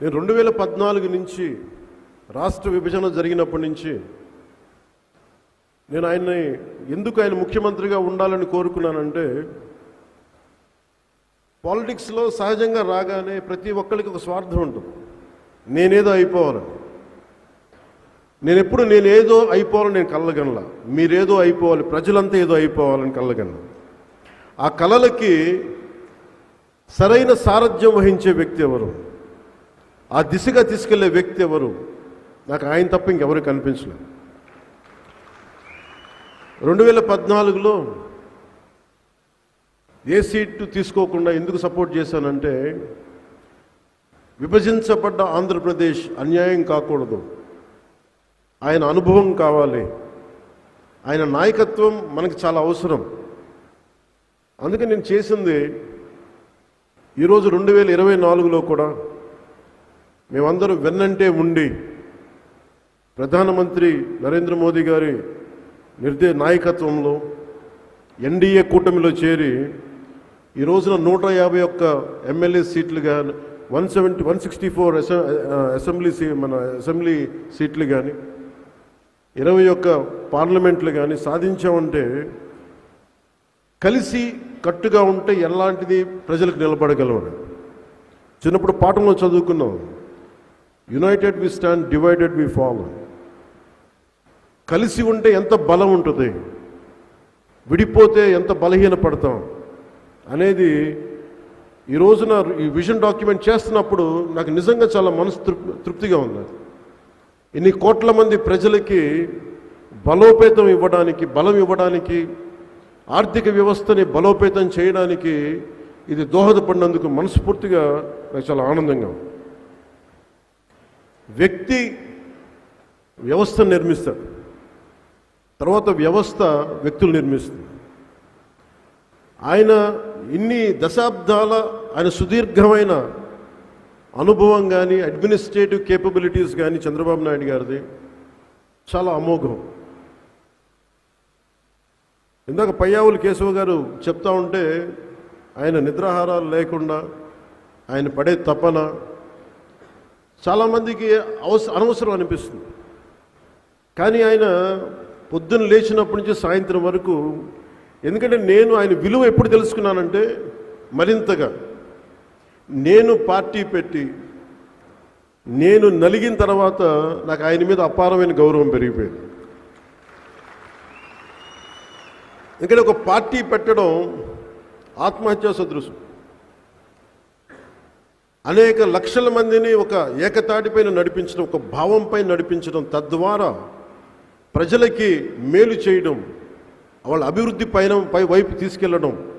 నేను రెండు వేల పద్నాలుగు నుంచి రాష్ట్ర విభజన జరిగినప్పటి నుంచి నేను ఆయన్ని ఎందుకు ఆయన ముఖ్యమంత్రిగా ఉండాలని కోరుకున్నానంటే పాలిటిక్స్లో సహజంగా రాగానే ప్రతి ఒక్కరికి ఒక స్వార్థం ఉంటుంది. నేనేదో అయిపోవాలని నేను ఎప్పుడు నేనేదో అయిపోవాలని నేను కళ్ళగనలా. మీరేదో అయిపోవాలి. ప్రజలంతా ఏదో అయిపోవాలని కళ్ళగనలా. ఆ కళలకి సరైన సారథ్యం వహించే వ్యక్తి ఎవరు? ఆ దిశగా తీసుకెళ్ళే వ్యక్తి ఎవరు? నాకు ఆయన తప్ప ఇంకెవరు కనిపించలేదు. రెండు వేల పద్నాలుగులో ఏ సీటు తీసుకోకుండా ఎందుకు సపోర్ట్ చేశానంటే విభజించబడ్డ ఆంధ్రప్రదేశ్ అన్యాయం కాకూడదు. ఆయన అనుభవం కావాలి. ఆయన నాయకత్వం మనకి చాలా అవసరం. అందుకే నేను చేసింది ఈరోజు రెండు వేల ఇరవై నాలుగులో కూడా మేమందరూ వెన్నంటే ఉండి ప్రధానమంత్రి నరేంద్ర మోదీ గారి నిర్దే నాయకత్వంలో ఎన్డీఏ కూటమిలో చేరి ఈ రోజున నూట యాభై ఒక్క ఎమ్మెల్యే సీట్లు కానీ one seventy one sixty four assembly see మన అసెంబ్లీ సీట్లు కానీ ఇరవై ఒక్క పార్లమెంట్లు కానీ సాధించామంటే కలిసి కట్టుగా ఉంటే ఎలాంటిది ప్రజలకు నిలబడగలవని చిన్నప్పుడు పాఠంలో చదువుకున్నాం. United we stand divided we follow కలిసి ఉంటే ఎంత బలం ఉంటుంది? విడిపోతే ఎంత బలహీన పడతాం అనేది ఈ రోజున ఈ విజన్ డాక్యుమెంట్ చేస్తున్నప్పుడు నాకు నిజంగా చాలా మనసు తృప్తిగా ఉంది. ఇన్ని కోట్ల మంది ప్రజలకి బలోపేతం ఇవ్వడానికి బలం ఇవ్వడానికి ఆర్థిక వ్యవస్థని బలోపేతం చేయడానికి ఇది దోహదపడినందుకు మనస్ఫూర్తిగా నాకు చాలా ఆనందంగా ఉంది. వ్యక్తి వ్యవస్థను నిర్మిస్తాడు. తర్వాత వ్యవస్థ వ్యక్తులు నిర్మిస్తుంది. ఆయన ఇన్ని దశాబ్దాల ఆయన సుదీర్ఘమైన అనుభవం కానీ అడ్మినిస్ట్రేటివ్ కేపబిలిటీస్ కానీ చంద్రబాబు నాయుడు గారిది చాలా అమోఘం. ఇందాక పయ్యావులు కేశవ గారు చెప్తా ఉంటే ఆయన నిద్రాహారాలు లేకుండా ఆయన పడే తపన చాలామందికి అవస అనవసరం అనిపిస్తుంది. కానీ ఆయన పొద్దున్న లేచినప్పటి నుంచి సాయంత్రం వరకు ఎందుకంటే నేను ఆయన విలువ ఎప్పుడు తెలుసుకున్నానంటే మరింతగా నేను పార్టీ పెట్టి నేను నలిగిన తర్వాత నాకు ఆయన మీద అపారమైన గౌరవం పెరిగిపోయింది. ఎందుకంటే ఒక పార్టీ పెట్టడం ఆత్మహత్యా సదృశం. అనేక లక్షల మందిని ఒక ఏకతాటిపైన నడిపించడం ఒక భావంపై నడిపించడం తద్వారా ప్రజలకి మేలు చేయడం వాళ్ళ అభివృద్ధి పైన పై వైపు తీసుకెళ్ళడం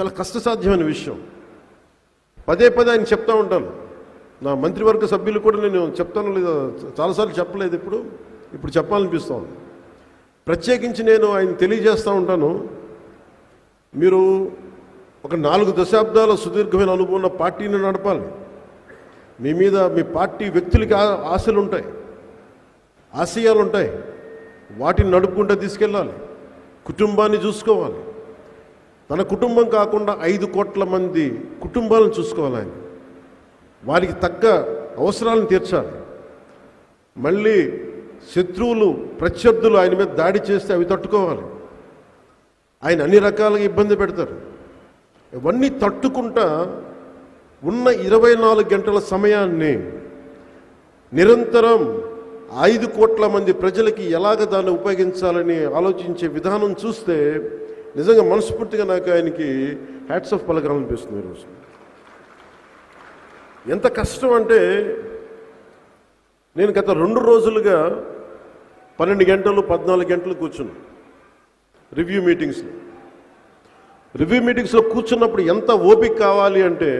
చాలా కష్టసాధ్యమైన విషయం. పదే పదే ఆయన చెప్తా ఉంటాను నా మంత్రివర్గ సభ్యులు కూడా నేను చెప్తాను లేదా చాలాసార్లు చెప్పలేదు ఇప్పుడు. ఇప్పుడు చెప్పాలనిపిస్తోంది. ప్రత్యేకించి నేను ఆయన తెలియజేస్తూ ఉంటాను. మీరు ఒక నాలుగు దశాబ్దాల సుదీర్ఘమైన అనుభవం ఉన్న పార్టీని నడపాలి. మీ మీద మీ పార్టీ వ్యక్తులకి ఆశలు ఉంటాయి. ఆశయాలు ఉంటాయి. వాటిని నడుపుకుంటూ తీసుకెళ్ళాలి. కుటుంబాన్ని చూసుకోవాలి. తన కుటుంబం కాకుండా ఐదు కోట్ల మంది కుటుంబాలను చూసుకోవాలి ఆయన. వారికి తగ్గ అవసరాలను తీర్చాలి. మళ్ళీ శత్రువులు ప్రత్యర్థులు ఆయన మీద దాడి చేస్తే అవి తట్టుకోవాలి. ఆయన అన్ని రకాలుగా ఇబ్బంది పెడతారు. ఇవన్నీ తట్టుకుంటా ఉన్న ఇరవై నాలుగు గంటల సమయాన్ని నిరంతరం ఐదు కోట్ల మంది ప్రజలకి ఎలాగ దాన్ని ఉపయోగించాలని ఆలోచించే విధానం చూస్తే నిజంగా మనస్ఫూర్తిగా నాకు ఆయనకి హ్యాట్స్ ఆఫ్ పలకాలనిపిస్తుంది ఈరోజు. ఎంత కష్టం అంటే నేను గత రెండు రోజులుగా పన్నెండు గంటలు పద్నాలుగు గంటలు కూర్చున్నాను. రివ్యూ మీటింగ్స్లో. రివ్యూ మీటింగ్స్లో కూర్చున్నప్పుడు ఎంత ఓపిక కావాలి అంటే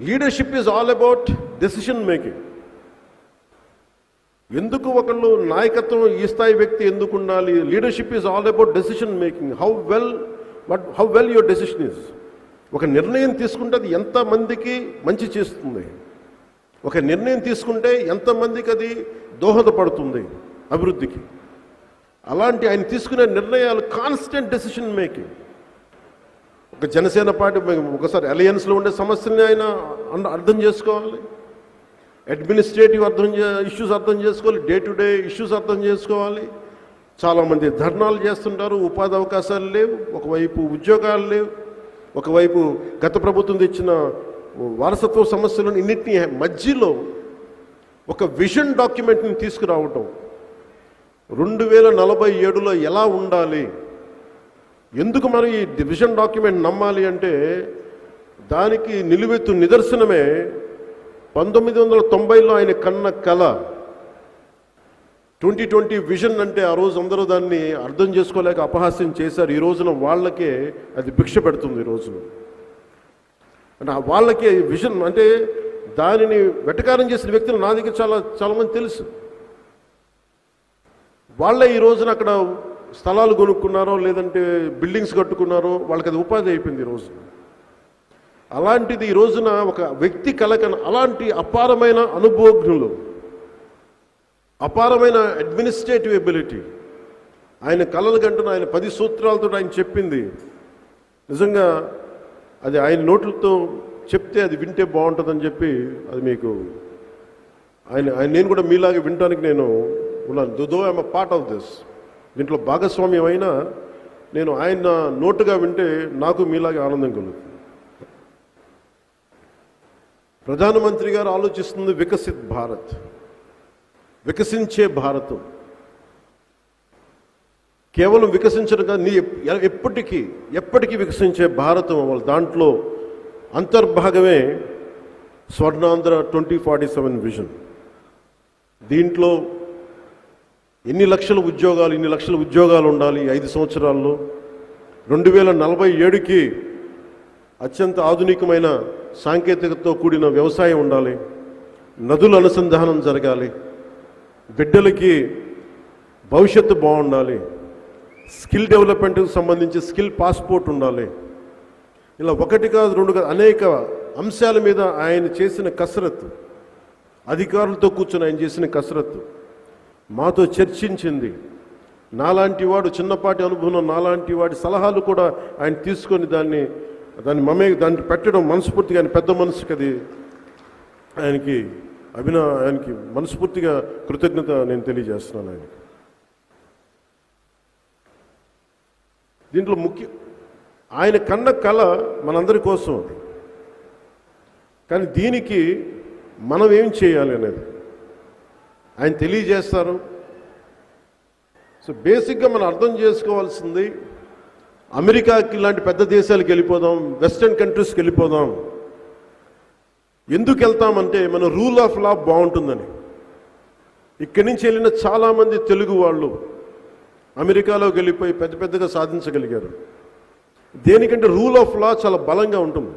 leadership is all about decision making ఎందుకు ఒకళ్ళు నాయకత్వం ఈ స్థాయి వ్యక్తి ఎందుకు ఉండాలి? Leadership is all about decision making how well but how well your decision is ఒక నిర్ణయం తీసుకుంటే అది ఎంతమందికి మంచి చేస్తుంది? ఒక నిర్ణయం తీసుకుంటే ఎంతమందికి అది దోహదపడుతుంది అభివృద్ధికి? అలాంటి ఆయన తీసుకునే నిర్ణయాలు కాన్స్టెంట్ డెసిషన్ మేకింగ్ ఒక జనసేన పార్టీ ఒకసారి అలయన్స్లో ఉండే సమస్యల్ని ఆయన అన్- అర్థం చేసుకోవాలి. అడ్మినిస్ట్రేటివ్ అర్థం ఇష్యూస్ అర్థం చేసుకోవాలి. డే టు డే ఇష్యూస్ అర్థం చేసుకోవాలి. చాలామంది ధర్నాలు చేస్తుంటారు. ఉపాధి అవకాశాలు లేవు. ఒకవైపు ఉద్యోగాలు లేవు. ఒకవైపు గత ప్రభుత్వం తెచ్చిన వారసత్వ సమస్యలను ఇన్నింటినీ మధ్యలో ఒక విజన్ డాక్యుమెంట్ని తీసుకురావటం. రెండు వేల నలభై ఏడులో ఎలా ఉండాలి? ఎందుకు మనం ఈ విజన్ డాక్యుమెంట్ నమ్మాలి అంటే దానికి నిలువెత్తు నిదర్శనమే పంతొమ్మిది వందల తొంభైలో ఆయన కన్న కళ ట్వంటీ ట్వంటీ విజన్ అంటే ఆ రోజు అందరూ దాన్ని అర్థం చేసుకోలేక అపహాస్యం చేశారు. ఈ రోజున వాళ్ళకే అది భిక్ష పెడుతుంది ఈ రోజున. అంటే వాళ్ళకే విజన్ అంటే దానిని వెటకారం చేసిన వ్యక్తులు నా దగ్గర చాలా చాలామంది తెలుసు. వాళ్ళే ఈ రోజున అక్కడ స్థలాలు కొనుక్కున్నారో లేదంటే బిల్డింగ్స్ కట్టుకున్నారో వాళ్ళకి అది ఉపాధి అయిపోయింది ఈ రోజున. అలాంటిది ఈ రోజున ఒక వ్యక్తి కలకన అలాంటి అపారమైన అనుభవజ్ఞులు అపారమైన అడ్మినిస్ట్రేటివ్ ఎబిలిటీ ఆయన కళలు కంటున్న ఆయన పది సూత్రాలతో ఆయన చెప్పింది. నిజంగా అది ఆయన నోట్లతో చెప్తే అది వింటే బాగుంటుందని చెప్పి అది మీకు ఆయన ఆయన నేను కూడా మీలాగే వినడానికి నేను ఉన్నాను though I'm part of this. దీంట్లో భాగస్వామ్యం అయినా నేను ఆయన నోటుగా వింటే నాకు మీలాగే ఆనందం కలుగుతుంది. ప్రధానమంత్రి గారు ఆలోచిస్తుంది వికసిత్ భారత్. వికసించే భారతం. కేవలం వికసించడం కాదు నీ ఎప్పటికీ ఎప్పటికీ వికసించే భారతం అవ్వాలి. దాంట్లో అంతర్భాగమే Swarnandhra twenty forty seven vision. దీంట్లో ఎన్ని లక్షల ఉద్యోగాలు ఇన్ని లక్షల ఉద్యోగాలు ఉండాలి ఐదు సంవత్సరాల్లో? రెండు వేల నలభై ఏడుకి అత్యంత ఆధునికమైన సాంకేతికతతో కూడిన వ్యవసాయం ఉండాలి. నదుల అనుసంధానం జరగాలి. బిడ్డలకి భవిష్యత్తు బాగుండాలి. స్కిల్ డెవలప్మెంట్కి సంబంధించి స్కిల్ పాస్పోర్ట్ ఉండాలి. ఇలా ఒకటి కాదు రెండు కాదు అనేక అంశాల మీద ఆయన చేసిన కసరత్తు. అధికారులతో కూర్చొని ఆయన చేసిన కసరత్తు. మాతో చర్చించింది. నాలాంటి వాడు చిన్నపాటి అనుభవం నాలాంటి వాడి సలహాలు కూడా ఆయన తీసుకొని దాన్ని దాన్ని మమే దాన్ని పెట్టడం మనస్ఫూర్తిగా ఆయన పెద్ద మనసుకి అది ఆయనకి అభినా ఆయనకి మనస్ఫూర్తిగా కృతజ్ఞత నేను తెలియజేస్తున్నాను ఆయనకి. దీంట్లో ముఖ్య ఆయన కన్న కళ మనందరి కోసం. కానీ దీనికి మనం ఏం చేయాలి అనేది? ఆయన తెలియజేస్తారు. సో బేసిక్గా మనం అర్థం చేసుకోవాల్సింది అమెరికాకి ఇలాంటి పెద్ద దేశాలకు వెళ్ళిపోదాం వెస్టర్న్ కంట్రీస్కి వెళ్ళిపోదాం. ఎందుకు వెళ్తామంటే మన రూల్ ఆఫ్ లా బాగుంటుందని. ఇక్కడి నుంచి వెళ్ళిన చాలామంది తెలుగు వాళ్ళు అమెరికాలోకి వెళ్ళిపోయి పెద్ద పెద్దగా సాధించగలిగారు. దేనికంటే రూల్ ఆఫ్ లా చాలా బలంగా ఉంటుంది.